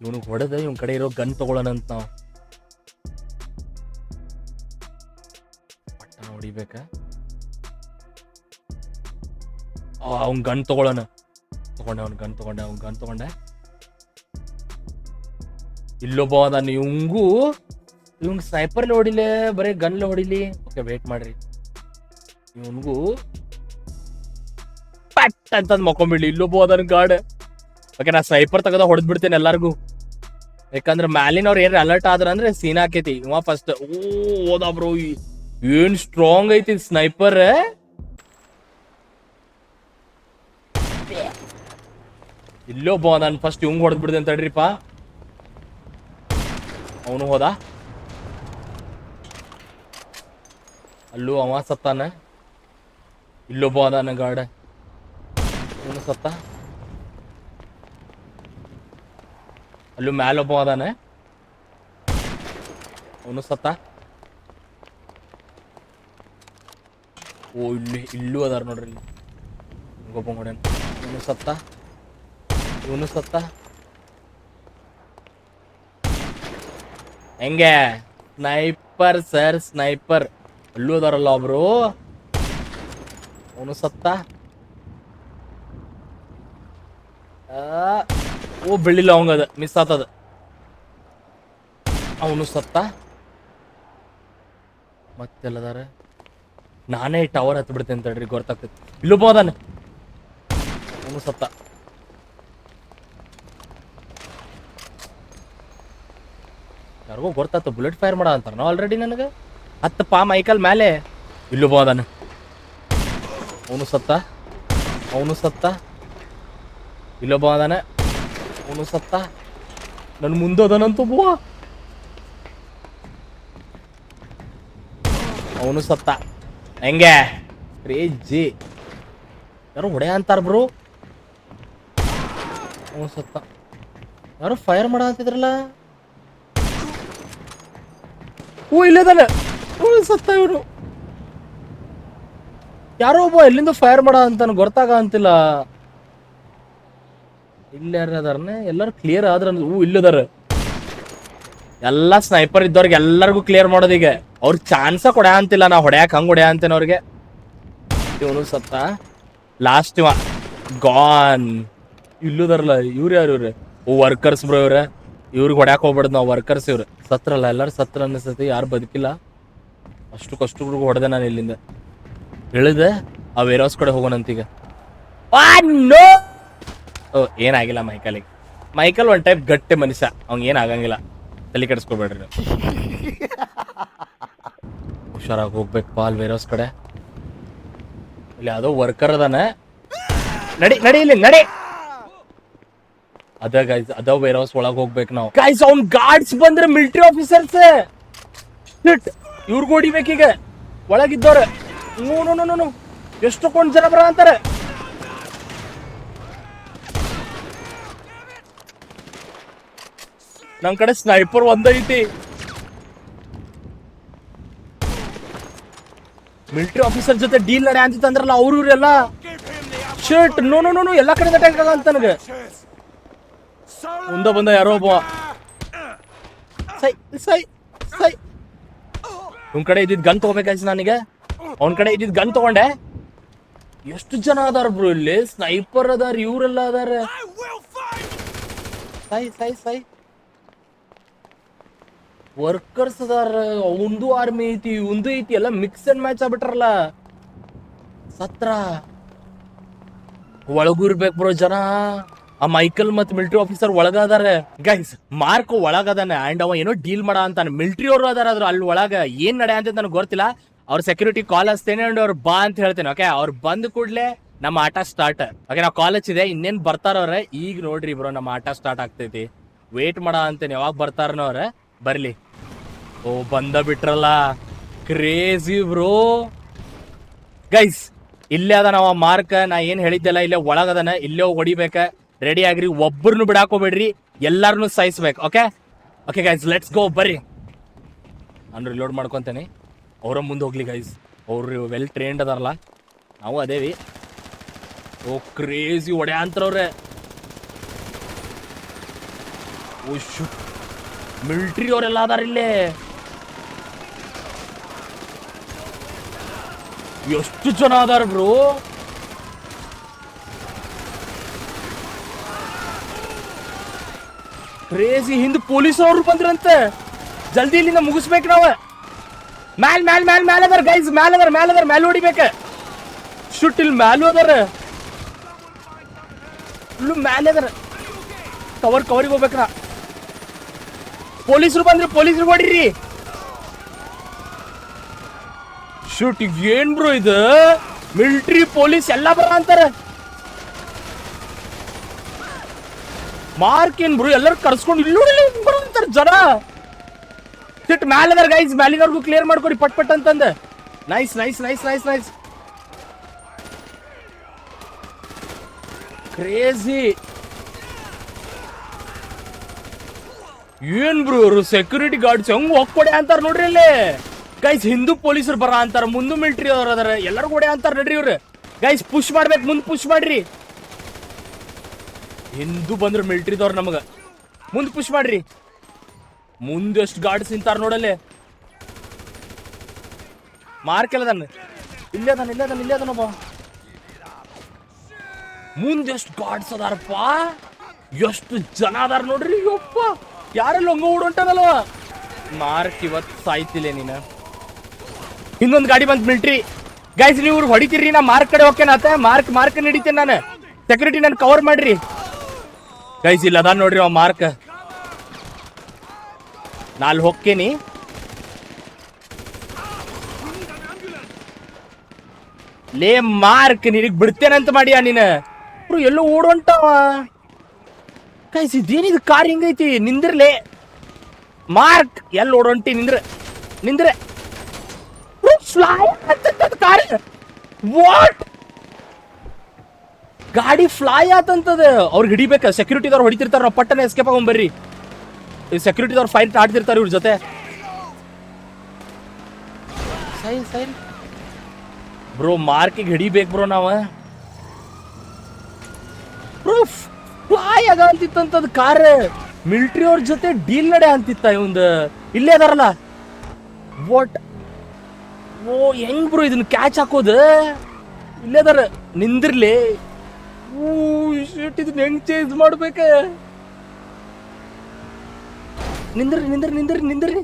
[SPEAKER 1] ಇವನಿಗೆ ಹೊಡೆದ, ಇವ್ನ ಕಡೆ ಇರೋ ಗನ್ ತಗೊಳ್ಳೋಣ ಅಂತ ನಾವು. ಪಟ್ಟಣ ಹೊಡಿಬೇಕ? ಅವ್ನ ಗನ್ ತಗೊಳ್ಳೋಣ ತಗೊಂಡೆ, ಅವ್ನ ಗನ್ ತಗೊಂಡೆ, ಅವ್ನ ಗನ್ ತಗೊಂಡೆ. ಇಲ್ಲೊಬ್ಬ ನಾನು ಇವಂಗೂ ಇವಂಗ್ ಸ್ನೈಪರ್ ಹೊಡಿಲೇ, ಬರೀ ಗನ್ ಹೊಡಿಲಿ. ಓಕೆ ವೇಟ್ ಮಾಡ್ರಿ. ಇವನ್ಗೂ ಪಟ್ ಅಂತಂದ್ ಮಕ್ಕೊಂಬಿಡ್ಲಿ ಇಲ್ಲೊಬ್ಬ ಅದನ್ ಗಾಡ್ ಓಕೆ ನಾ ಸ್ನೈಪರ್ ತಗದ ಹೊಡೆದ್ ಬಿಡ್ತೇನೆ ಎಲ್ಲಾರ್ಗು. ಯಾಕಂದ್ರೆ ಮ್ಯಾಲಿನವ್ರು ಏನ್ ಅಲರ್ಟ್ ಆದ್ರ ಅಂದ್ರೆ ಸೀನ್ ಹಾಕೈತಿ ಇವ ಫಸ್ಟ್ ಓ ಓದಾ ಬ್ರೋ ಏನ್ ಸ್ಟ್ರಾಂಗ್ ಐತಿ ಸ್ನೈಪರ್ ಇಲ್ಲೊಬ್ಬ ನಾನು ಫಸ್ಟ್ ಇವಂಗ್ ಹೊಡೆದ್ ಬಿಡ್ದೆ ಅಂತ ಹೇಳ್ರಿಪ್ಪ ಅವನು ಹೋದ. ಅಲ್ಲೂ ಅವ ಸತ್ತಾನ. ಇಲ್ಲೊಬ್ಬ ಅದಾನ ಗಾರ್ಡ್ ಅವನು ಸತ್ತ. ಅಲ್ಲೂ ಮ್ಯಾಲೊಬ್ಬ ಅದಾನೆ. ಅವನು ಸತ್ತ. ಓ, ಇಲ್ಲಿ, ಇಲ್ಲೂ ಅದಾರ ನೋಡ್ರಿ ಇಲ್ಲಿ. ಗೊಬ್ಬ ಹೊಡ್ಯಾನ ಇವನು ಸತ್ತ. ಇವನು ಸತ್ತ. ಹೆಂಗೆ? Sniper sir, sniper. ಅಲ್ಲೂ ಅದಾರಲ್ಲ ಒಬ್ರು. ಅವನು ಸತ್ತ ಆ, ಓ ಬೆಳ್ಳಿಲ್ಲ ಅವಂಗದ ಮಿಸ್ ಆತದ ಅವನು ಸತ್ತ ಮತ್ತೆಲ್ಲದಾರ ನಾನೇ ಟವರ್ ಹತ್ತು ಬಿಡ್ತೇನೆ ತಡ್ರಿ ಗೊತ್ತಾಗ್ತೈತಿ ಇಲ್ಲೊಬ್ಬ ಅದಾನೆ ಅವನು ಸತ್ತ ಯಾರಿಗೋ ಗೊತ್ತಾತು ಬುಲೆಟ್ ಫೈರ್ ಮಾಡ ಅಂತಾರ ನಾವು ಆಲ್ರೆಡಿ ನನಗೆ ಹತ್ತು ಪಾ ಮೈಕಲ್ ಮೇಲೆ ಇಲ್ಲೊಬ್ಬ ಅದಾನ ಅವನು ಸತ್ತ? ಅವನು ಸತ್ತ? ಇಲ್ಲೊಬ್ಬ ಅದಾನೆ. ಅವನು ಸತ್ತ? ನನ್ನ ಮುಂದೆ ಅದಾನಂತ ಬುವ ಅವನು ಸತ್ತ. ಹೆಂಗೆ? ಕ್ರೇಜಿ ಯಾರು ಹೊಡೆ ಅಂತಾರ ಬ್ರು. ಅವನು ಸತ್ತ. ಯಾರು ಫೈರ್ ಮಾಡ ಅಂತಿದ್ರಲ್ಲ? ಓ ಇಲ್ಲದಾನ ಅವನು ಸತ್ತ ಇವನು. ಯಾರೋ ಒಬ್ಬ ಎಲ್ಲಿಂದ ಫೈರ್ ಮಾಡ ಅಂತ ಗೊತ್ತಾಗ ಅಂತಿಲ್ಲ. ಇಲ್ಲಿ ಯಾರು ಅದಾರನೆ? ಎಲ್ಲರೂ ಕ್ಲಿಯರ್ ಆದ್ರ ಹೂ ಇಲ್ಲದಾರ ಎಲ್ಲ ಸ್ನೈಪರ್ ಇದ್ದವ್ರಿಗೆ ಎಲ್ಲರಿಗೂ ಕ್ಲಿಯರ್ ಮಾಡೋದು ಈಗ. ಅವ್ರ ಚಾನ್ಸ ಕೊಡ ಅಂತಿಲ್ಲ, ನಾ ಹೊಡ್ಯಾಕ ಹಂಗ ಹೊಡ್ಯಾ ಅಂತೇನೆ ಅವ್ರಿಗೆ. ಇವನು ಸತ್ತ. ಲಾಸ್ಟ್ ಇವ. ಗಾನ್ ಇಲ್ಲದಾರಲ್ಲ ಇವ್ರು ಯಾರು ಇವ್ರೆ? ಓ ವರ್ಕರ್ಸ್ ಬ್ರೋ ಇವ್ರೆ. ಇವ್ರಿಗೆ ಹೊಡ್ಯಾಕ ಹೋಗ್ಬಾರ್ದು ನಾವು ವರ್ಕರ್ಸ್ ಇವ್ರು. ಸತ್ರಲ್ಲ, ಎಲ್ಲರೂ ಸತ್ರ ಅನ್ನಿಸ್ತೈತಿ, ಯಾರು ಬದುಕಿಲ್ಲ. ಅಷ್ಟು ಕಷ್ಟಗಳು ಹೊಡೆದೆ ನಾನು ಇಲ್ಲಿಂದ. ಇಳಿದೆ ಆ ವೇರ್ ಹೌಸ್ ಕಡೆ ಹೋಗೋಣಂತೀಗ ಓ, ಏನಾಗಿಲ್ಲ ಮೈಕಲಿಗೆ ಮೈಕಲ್ ಒನ್ ಟೈಪ್ ಗಟ್ಟಿ ಮನುಷ್ಯ. ಅವ್ನಿಗೆ ಏನ್ ಆಗಂಗಿಲ್ಲ. ತಲೆ ಕೆಡಿಸ್ಕೊಬೇಡ್ರಿ ಹುಷಾರಾಗಿ ಹೋಗ್ಬೇಕು ಪಾಲ್ ವೇರ್ ಹೌಸ್ ಕಡೆ. ಇಲ್ಲಿ ಯಾವುದೋ ವರ್ಕರ್ ಅದಾನೆ. ನಡಿ ನಡಿ ಇಲ್ಲಿ, ನಡಿ! ಅದ ಗೈಸ್ ಅದ ವೇರ್ ಹೌಸ್ ಒಳಗೆ ಹೋಗ್ಬೇಕು ನಾವು. ಗೈಸ್ ಅವ್ನ್ ಗಾರ್ಡ್ಸ್ ಬಂದ್ರೆ ಮಿಲಿಟರಿ ಆಫೀಸರ್ಸ್ ಇವ್ರಿಗೆ ಹೊಡಿಬೇಕೀಗ. ಒಳಗಿದ್ದವ್ರ. ನೋ ಎಷ್ಟು ಕೊಂಡ್ ಜನ ಬರ ಅಂತಾರೆ? ನಮ್ ಕಡೆ ಸ್ನೈಪರ್ ಒಂದೈತಿ ಮಿಲಿಟರಿ ಆಫೀಸರ್ ಜೊತೆ ಡೀಲ್ ನಡೆ ಅಂತಿತ್ತಂದ್ರಲ್ಲ ಅವ್ರು ಇವ್ರೆಲ್ಲ? ಶರ್ಟ್ ನೋ ನೋ ನೋ ಎಲ್ಲಾ ಕಡೆ ಅಟ್ಯಾಕ್ ಆಗಲ್ಲ ಅಂತ ನನಗೆ. ಮುಂದೆ ಬಂದ ಯಾರೋ ಒಬ್ಬ. ಸೈ ಸೈ ಸೈ. ನಿಮ್ ಕಡೆ ಇದ್ದಿದ್ ಗನ್ ತಗೋಬೇಕಾಯ್ತು ನನಗೆ ಅವನ ಕಡೆ ಇದ್ದಿದ್ ಗನ್ ತಗೊಂಡೆ. ಎಷ್ಟು ಜನ ಅದಾರ ಬ್ರೋ ಇಲ್ಲಿ? ಸ್ನೈಪರ್ ಅದಾರ, ಇವ್ರೆಲ್ಲ ಅದಾರ. ಸೈ ಸೈ ಸೈ. ವರ್ಕರ್ಸ್ ಅದಾರ ಅವಂದು ಆರ್ಮಿ ಐತಿ ಇವಂದು ಐತಿ, ಎಲ್ಲ ಮಿಕ್ಸ್ ಅಂಡ್ ಮ್ಯಾಚ್ ಆಗ್ಬಿಟ್ರಲ್ಲ. ಸತ್ರ. ಒಳಗೂರ್ಬೇಕು ಬ್ರೋ ಜನ. ಆ ಮೈಕಲ್ ಮತ್ ಮಿಲಿಟರಿ ಆಫೀಸರ್ ಒಳಗ ಅದಾರ. ಗೈಸ್ ಮಾರ್ಕ್ ಒಳಗದಾನೆ ಅಂಡ್ ಅವ ಏನೋ ಡೀಲ್ ಮಾಡ ಅಂತಾನೆ. ಮಿಲಿಟರಿ ಅವರು ಅದಾರ ಅದ್ರ ಅಲ್ಲಿ ಒಳಗ ಏನ್ ನಡೆ ಅಂತ ನನಗೆ ಗೊತ್ತಿಲ್ಲ. ಅವ್ರ ಸೆಕ್ಯೂರಿಟಿ ಕಾಲ್ ಹಚ್ತೇನೆ ಅಂಡ್ ಅವ್ರು ಬಾ ಅಂತ ಹೇಳ್ತೇನೆ ಓಕೆ ಅವ್ರು ಬಂದ ಕೂಡ್ಲೆ ನಮ್ಮ ಆಟ ಸ್ಟಾರ್ಟ್ ಓಕೆ ನಾವು ಕಾಲ್ ಹಚ್ಚಿದೆ, ಇನ್ನೇನ್ ಬರ್ತಾರವ್ರೆ ಈಗ ನೋಡ್ರಿ ಬ್ರೋ, ನಮ್ಮ ಆಟ ಸ್ಟಾರ್ಟ್ ಆಗ್ತೈತಿ. ವೇಟ್ ಮಾಡ ಅಂತೇನೆ ಯಾವಾಗ ಬರ್ತಾರನವ್ರ ಬರ್ಲಿ. ಓ, ಬಂದ ಬಿಟ್ರಲ್ಲ. Crazy bro. ಗೈಸ್ ಇಲ್ಲೇ ಅದ ನಾವು ಮಾರ್ಕ್ ನಾ ಏನು ಹೇಳಿದ್ದೆಲ್ಲ ಇಲ್ಲೇ ಒಳಗದನ ಇಲ್ಲೇ ಹೊಡಿಬೇಕ. ರೆಡಿ ಆಗ್ರಿ ಒಬ್ಬರನ್ನು ಬಿಡಾಕೋಬೇಡ್ರಿ, ಎಲ್ಲಾರನು ಸಾಯಿಸ್ಬೇಕು okay okay guys let's go ಬರ್ರಿ. ನಾನು ರಿಲೋಡ್ ಮಾಡ್ಕೊಂತೇನೆ. ಅವ್ರ ಮುಂದೆ ಹೋಗ್ಲಿ ಗೈಸ್ ಅವ್ರು ವೆಲ್ ಟ್ರೈನ್ಡ್ ಅದಾರಲ್ಲ. ನಾವು ಅದೇವಿ ಓ ಕ್ರೇಜಿ ಒಡೆ ಅಂತಾರವ್ರೆ ಓ ಶು ಮಿಲ್ಟ್ರಿ ಅವರೆಲ್ಲ ಅದಾರ ಇಲ್ಲೇ. ಎಷ್ಟು ಜನ ಅದಾರ ಬ್ರೋ? ಕ್ರೇಜಿ ಹಿಂದ್ ಪೊಲೀಸ್ ಅವರು ಬಂದ್ರಂತೆ. ಜಲ್ದಿ ಇಲ್ಲಿಂದ ಮುಗಿಸ್ಬೇಕು ನಾವ. ಮ್ಯಾಲ್ ಮ್ಯಾಲ್ ಮ್ಯಾಲ್, ಮ್ಯಾಲ ಅದಾರ ಗೈಸ್ ಮ್ಯಾಲ ಅದಾರ, ಮ್ಯಾಲ ಅದರ, ಮ್ಯಾಲ್ ಹೊಡಿಬೇಕ. ಶುಟ್ ಇಲ್ಲಿ ಮ್ಯಾಲೂ ಅದಾರ. ಇಲ್ಲೂ ಮ್ಯಾಲ ಅದಾರ. ಕವರ್ ಕವರಿಗೆ ಹೋಗ್ಬೇಕ್ರ. ಪೊಲೀಸರು ಬಂದ್ರೆ, ಪೊಲೀಸರು ಹೊಡಿರಿ. ಶೂಟ್ ಏನ್ ಬ್ರೋ ಇದು? ಮಿಲಿಟರಿ ಪೊಲೀಸ್ ಎಲ್ಲ ಬರ ಅಂತಾರ. ಮಾರ್ಕ್ ಏನ್ ಬ್ರೋ ಎಲ್ಲರೂ ಕರ್ಸ್ಕೊಂಡು ಇಲ್ಲಿ ಅಂತಾರ ಜನ. ಸಿಟ್ ಮ್ಯಾಲದಾರ ಗೈಸ್ ಮ್ಯಾಲಿನವ್ರಿಗೂ ಕ್ಲಿಯರ್ ಮಾಡ್ಕೊಡಿ, ಪಟ್ ಪಟ್ ಅಂತಂದ. Nice nice nice nice nice crazy ಏನ್ ಬ್ರೋ ಸೆಕ್ಯೂರಿಟಿ ಗಾರ್ಡ್ಸ್ ಹೆಂಗ್ ಹೋಗ್ಕೊಡೆ ಅಂತಾರ ನೋಡ್ರಿ ಇಲ್ಲಿ ಗೈಸ್ ಹಿಂದೂ ಪೊಲೀಸರು ಬರ ಅಂತಾರ, ಮುಂದು ಮಿಲ್ಟ್ರಿ ಅವ್ರ ಅದಾರ. ಎಲ್ಲರೂ ಕೊಡೆ ಅಂತಾರ ನೋಡ್ರಿ ಇವ್ರು. ಗೈಸ್ ಪುಷ್ ಮಾಡ್ಬೇಕು, ಮುಂದ್ ಪುಷ್ ಮಾಡ್ರಿ. ಹಿಂದೂ ಬಂದ್ರು ಮಿಲ್ಟ್ರಿದವ್ರು ನಮಗ. ಮುಂದ್ ಪುಷ್ ಮಾಡ್ರಿ. ಮುಂದೆ ಎಷ್ಟು ಗಾಡಿ ನಿಂತಾರ ನೋಡಲ್ಲಿ. ಮಾರ್ಕ್ ಎಲ್ಲದಾನ ಇಲ್ಲೇ ಅದಾನ ಇಲ್ಲೇ ಅದಾನ ಇಲ್ಲೇ ಅದಾನಪ್ಪ ಮುಂದೆ ಎಷ್ಟು ಗಾಡ್ಸ್ ಅದಾರಪ್ಪ. ಎಷ್ಟು ಜನ ಅದಾರ ನೋಡ್ರಿ, ಯಪ್ಪ. ಯಾರೆಲ್ಲ ಹಂಗ ಓಡೊಂಟನಲ್ವ ಮಾರ್ಕ್ ಇವತ್ ಸಾಯ್ತಿಲ್ಲ ನೀನ. ಇನ್ನೊಂದು ಗಾಡಿ ಬಂತ ಮಿಲ್ಟ್ರಿ. ಗೈಸ್ ನೀವು ಹೊಡಿತೀರಿ, ನಾ ಮಾರ್ಕ್ ಕಡೆ ಹೋಗ್ತೇನೆ ಮಾರ್ಕ್ ಮಾರ್ಕ್ ನಡೀತೇನೆ ನಾನು. ಸೆಕ್ಯೂರಿಟಿ ನಾನು ಕವರ್ ಮಾಡ್ರಿ. ಗೈಸ್ ಇಲ್ಲ, ಅದಾನ ನೋಡ್ರಿ ಅವ ಮಾರ್ಕ್. ನಾ ಅಲ್ಲಿ ಹೋಗ್ತೇನಿ. ಲೇ ಮಾರ್ಕ್, ನಿನಗ್ ಬಿಡ್ತೇನಂತ ಮಾಡಿಯ ನೀನು? ಎಲ್ಲೋ ಓಡೋಂಟವ. ಕೈಸ್ ಇದೇನಿದು ಕಾರ್ ಹಿಂಗೈತಿ? ನಿಂದ್ರಲೇ. ಮಾರ್ಕ್, ಎಲ್ಲ ಓಡೋಂಟಿ? ನಿಂದ್ರ, ನಿಂದ್ರೆ. ಕಾರ್. ವಾಟ್? ಗಾಡಿ ಫ್ಲೈ ಆತಂತದ. ಅವ್ರಿಗೆ ಹಿಡಿಬೇಕ? ಸೆಕ್ಯೂರಿಟಿದವ್ರು ಹೊಡಿತಿರ್ತಾರ ಪಟ್ಟನ ಎಸ್ಕೇಪ್ ಆಗೊಂಡ್ ಬರ್ರಿ ಸೆಕ್ಯೂರಿಟಿದವ್ರು ಫೈಟ್ ಆಡ್ತಿರ್ತಾರೆ ಇವ್ರ ಜೊತೆ. Sign sign. ಬ್ರೋ ಮಾರ್ಕಿಗೆ ಹಿಡಿಬೇಕು ಬ್ರೋ ನಾವ. ಬ್ರೋ ಫ್ಲೈ ಆಗ ಅಂತಿತ್ತಂತದ್ ಕಾರ್ ಮಿಲಿಟರಿ ಅವ್ರ ಜೊತೆ ಡೀಲ್ ನಡೆ ಅಂತಿತ್ತ ಇವಂದ. ಇಲ್ಲೇ ಅದಾರಲ್ಲ. ವಾಟ್ ಓ ಹೆಂಗ್ ಬ್ರೋ ಇದನ್ನ ಕ್ಯಾಚ್ ಹಾಕೋದು? ಇಲ್ಲೇ ಅದಾರ. ನಿಂದಿರ್ಲಿ. ಶಿಟ್ ಇದನ್ನ ಹೆಂಗ್ ಚೇಂಜ್ ಮಾಡ್ಬೇಕ? ನಿಂದ್ರಿ ನಿಂದ್ರಿ ನಿಂದ್ರಿ ನಿಂದ್ರಿ.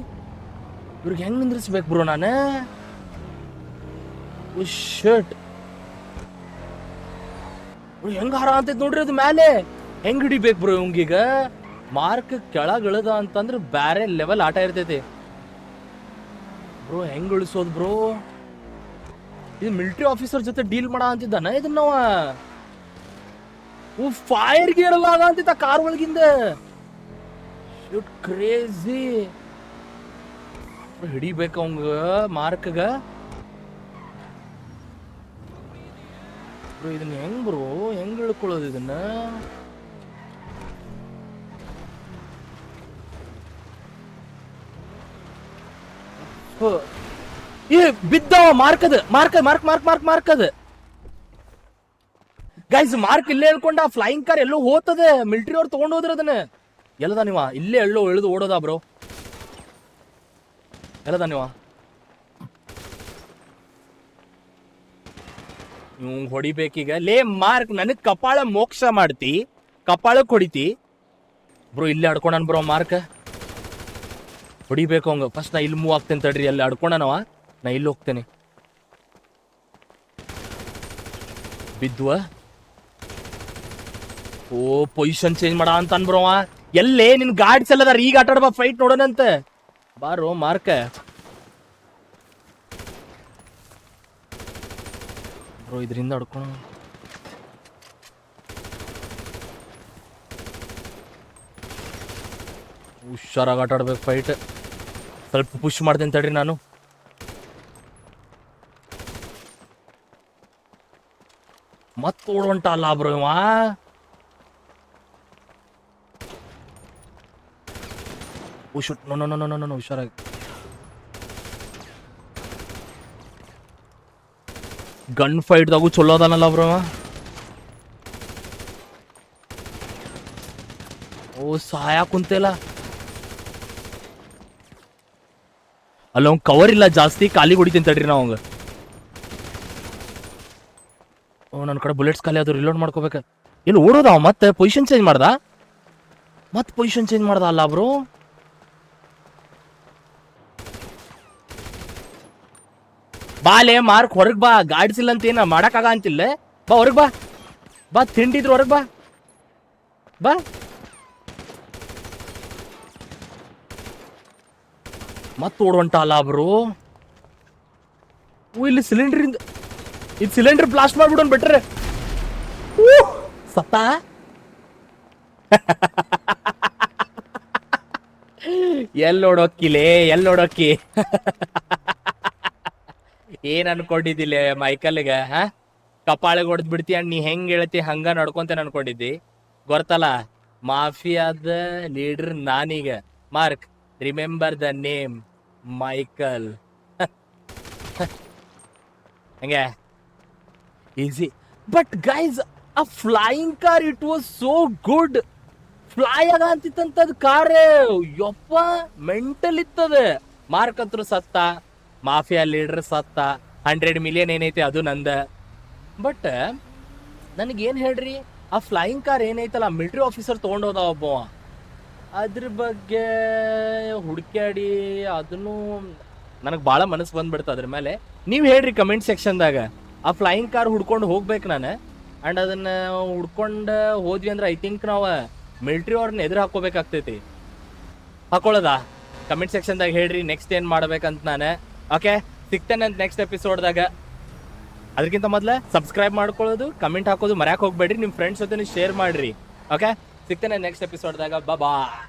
[SPEAKER 1] ಇವ್ರಿಗೆ ಹೆಂಗೆ ನಿಂದ್ರಿಸ್ಬೇಕು ಬ್ರೋ ನಾನು? ಶರ್ಟ್ ಹೆಂಗೆ ಹಾರ ಅಂತೈತೆ ನೋಡ್ರಿ ಅದು ಮೇಲೆ ಹೆಂಗೆ ಹಿಡಿಬೇಕು ಬ್ರೋ ಇವಂಗೀಗ? ಮಾರ್ಕ್ ಕೆಳಗೆ ಇಳದ ಅಂತಂದ್ರೆ ಬೇರೆ ಲೆವೆಲ್ ಆಟ ಇರ್ತೈತಿ. ಬ್ರೋ, ಹೆಂಗೆ ಇಳಿಸೋದು ಬ್ರೋ? ಇದು ಮಿಲಿಟರಿ ಆಫೀಸರ್ ಜೊತೆ ಡೀಲ್ ಮಾಡ ಅಂತಿದ್ದಾನ ಇದನ್ನವ? ಓ ಫೈರ್ ಗೇರ್ ಆಗ ಅಂತಿತ್ತ ಕಾರ್ ಒಳಗಿಂದ. ಕ್ರೇಜಿ ಹಿಡಿಬೇಕು ಅವಂಗ ಮಾರ್ಕ್ಗ ಇದನ್ನ ಹೆಂಗ್ ಬ್ರೋ? ಹೆಂಗ್ ಇಳ್ಕೊಳ್ಳೋದು ಇದನ್ನ. ಏ ಬಿದ್ದವ Mark Mark Mark Mark Mark Mark Mark ಅದ. ಗೈಸ್ ಮಾರ್ಕ್ ಇಲ್ಲೇ ಹೇಳ್ಕೊಂಡ ಫ್ಲೈಯಿಂಗ್ ಕಾರ್ ಎಲ್ಲೋ ಹೋತದೆ. ಮಿಲಿಟರಿ ಅವ್ರು ತಗೊಂಡ್ ಹೋದ್ರ ಅದನ್ನ. ಎಲ್ಲದ ನೀವ? ಇಲ್ಲೇ ಎಳ್ಳು ಎಳ್ದು ಓಡೋದಾ ಬ್ರೋ? ಎಲ್ಲದ ನೀವ? ಇವ್ ಹೊಡಿಬೇಕೀಗ. ಲೇ, ಮಾರ್ಕ್, ನನಗ್ ಕಪಾಳ ಮೋಕ್ಷ ಮಾಡ್ತಿ. ಕಪಾಳ ಹೊಡಿತಿ ಬ್ರೋ, ಇಲ್ಲೇ ಅಡ್ಕೊಂಡನ್ ಬ್ರೋ ಮಾರ್ಕ್. ಹೊಡಿಬೇಕು ಹಂಗ. ಫಸ್ಟ್ ನಾ ಇಲ್ಲಿ ಮೂವ್ ಆಗ್ತೇನೆ ತಡ್ರಿ, ಅಲ್ಲಿ ಅಡ್ಕೊಂಡನವ ನಾ ಇಲ್ಲಿ ಹೋಗ್ತೇನೆ. ಬಿದ್ವ ಓ ಪೊಸಿಷನ್ ಚೇಂಜ್ ಮಾಡ ಅಂತ ಅನ್ಬ್ರವ ಎಲ್ಲೇ ನಿನ್ ಗಾಡ್ಸ್ ಎಲ್ಲ ಅದಾರ ಈಗ ಆಟ ಆಡ್ಬಾ ಫೈಟ್ ನೋಡೋಣಂತ ಬಾರು, ಮಾರ್ಕ. ಬ್ರೋ, ಇದರಿಂದ ಆಡ್ಕೊಳ ಹುಷಾರಾಗಿ ಆಟ ಆಡ್ಬೇಕು ಫೈಟ್ ಸ್ವಲ್ಪ ಪುಷ್ ಮಾಡ್ದೆ ತಡ್ರಿ ನಾನು. ಮತ್ತೆ ಓಡೋಂಟ ಅಲ್ಲ ಬ್ರೋ ಇವ. ಉಶ್ no no no no no no ಹುಷಾರಾಗಿ. ಗನ್ ಫೈಟ್ದಾಗು ಚಲೋ ಅದಾನಲ್ಲ ಬ್ರೋ. ಓ ಸಹಾಯ ಕುಂತಿಲ್ಲ. ಅಲ್ಲ ಅವ್ನ್ ಕವರ್ ಇಲ್ಲ ಜಾಸ್ತಿ ಖಾಲಿ ಹೊಡಿತೀನಿ ತಡ್ರಿ ನಾವು ಅವಂಗ ಓ ನನ್ನ ಕಡೆ ಬುಲೆಟ್ಸ್ ಖಾಲಿ ಅದು ರಿಲೋಡ್ ಮಾಡ್ಕೋಬೇಕು. ಏನು ಓಡೋದ ಮತ್ತೆ ಪೊಸಿಷನ್ ಚೇಂಜ್ ಮಾಡ್ದ? ಮತ್ತೆ ಪೊಸಿಷನ್ ಚೇಂಜ್ ಮಾಡ್ದ ಅಲ್ಲ ಬ್ರೋ ಬಾಲೆ, ಮಾರ್ಕ್, ಹೊರಗ್ ಬಾ, ಗಾಡಿಸಿಲ್ಲ ಅಂತ ಏನ ಮಾಡಕ್ಕಾಗ ಅಂತಿಲ್ಲ. ಬಾ, ಹೊರಗ್ ಬಾ. ಬಾ, ತಿಂಡಿದ್ರು ಹೊರಗ್ ಬಾ. ಬಾ. ಮತ್ತೆ ಓಡುವಂಟ ಅಲ್ಲ ಓ ಇಲ್ಲಿ ಸಿಲಿಂಡರ್ ಇಂದ ಸಿಲಿಂಡರ್ ಬ್ಲಾಸ್ಟ್ ಮಾಡ್ಬಿಡೋನ್ ಬೆಟ್ರೆ. ಸತ್ತ. ಎಲ್ ನೋಡೋಕ್ಕಿಲೇ ಎಲ್ಲಿ ನೋಡೋಕ್ಕಿ ಏನ್ ಅನ್ಕೊಂಡಿದ್ದಿಲ್ಲ ಮೈಕಲ್ಗ ಹಾ? ಕಪಾಳಿಗೆ ಹೊಡೆದ್ ಬಿಡ್ತಿ ನೀ ಹೆಂಗ್ ಹೇಳ್ತಿ, ಹಂಗ ನಡ್ಕೊಂತೇನೆ ಅನ್ಕೊಂಡಿದ್ದಿ? ಗೊತ್ತಲ್ಲ? ಮಾಫಿಯಾದ ಲೀಡರ್ ನಾನೀಗ. Mark, remember the name, Michael. ಹಂಗೆ? ಈಸಿ. ಬಟ್ ಗೈಸ್, ಆ flying car, it was so good. Fly ಆಗ ಅಂತಿತ್ತಂತದ್ ಕಾರ್. ಯಪ್ಪ, ಮೆಂಟಲ್ ಇತ್ತದ. ಮಾರ್ಕ್ ಅಂತೂ ಸತ್ತ. ಮಾಫಿಯಾ ಲೀಡರ್ ಸತ್ತ ಹಂಡ್ರೆಡ್ ಮಿಲಿಯನ್ ಏನೈತಿ ಅದು ನಂದ. ಬಟ್ ನನಗೇನು ಹೇಳ್ರಿ, ಆ ಫ್ಲೈಯಿಂಗ್ ಕಾರ್ ಏನೈತಲ್ಲ ಮಿಲ್ಟ್ರಿ ಆಫೀಸರ್ ತೊಗೊಂಡೋದ ಒಬ್ಬ ಅದ್ರ ಬಗ್ಗೆ ಹುಡುಕ್ಯಾಡಿ, ಅದನ್ನು ನನಗೆ ಭಾಳ ಮನಸ್ಸು ಬಂದ್ಬಿಡ್ತು ಅದ್ರ ಮೇಲೆ. ನೀವು ಹೇಳ್ರಿ ಕಮೆಂಟ್ ಸೆಕ್ಷನ್ದಾಗ ಆ ಫ್ಲೈಯಿಂಗ್ ಕಾರ್ ಹುಡ್ಕೊಂಡು ಹೋಗ್ಬೇಕು ನಾನು. ಆ್ಯಂಡ್ ಅದನ್ನು ಹುಡ್ಕೊಂಡು ಹೋದ್ವಿ ಅಂದ್ರೆ ಐ ಥಿಂಕ್ ನಾವು ಮಿಲ್ಟ್ರಿ ಅವ್ರನ್ನ ಎದುರು ಹಾಕೋಬೇಕಾಗ್ತೈತಿ ಹಾಕೊಳ್ಳೋದಾ? ಕಮೆಂಟ್ ಸೆಕ್ಷನ್ದಾಗ ಹೇಳ್ರಿ ನೆಕ್ಸ್ಟ್ ಏನು ಮಾಡ್ಬೇಕಂತ ನಾನು. ಓಕೆ ಸಿಗ್ತೇನೆ ಅಂತ ನೆಕ್ಸ್ಟ್ ಎಪಿಸೋಡ್ದಾಗ ಅದಕ್ಕಿಂತ ಮೊದಲೇ ಸಬ್ಸ್ಕ್ರೈಬ್ ಮಾಡ್ಕೊಳ್ಳೋದು ಕಮೆಂಟ್ ಹಾಕೋದು ಮರ್ಯಾಕೆ ಹೋಗ್ಬೇಡ್ರಿ ನಿಮ್ಮ ಫ್ರೆಂಡ್ಸ್ ಜೊತೆ ಶೇರ್ ಮಾಡಿರಿ. ಓಕೆ ಸಿಗ್ತೇನೆ ನೆಕ್ಸ್ಟ್ ಎಪಿಸೋಡ್ದಾಗ ಬಾ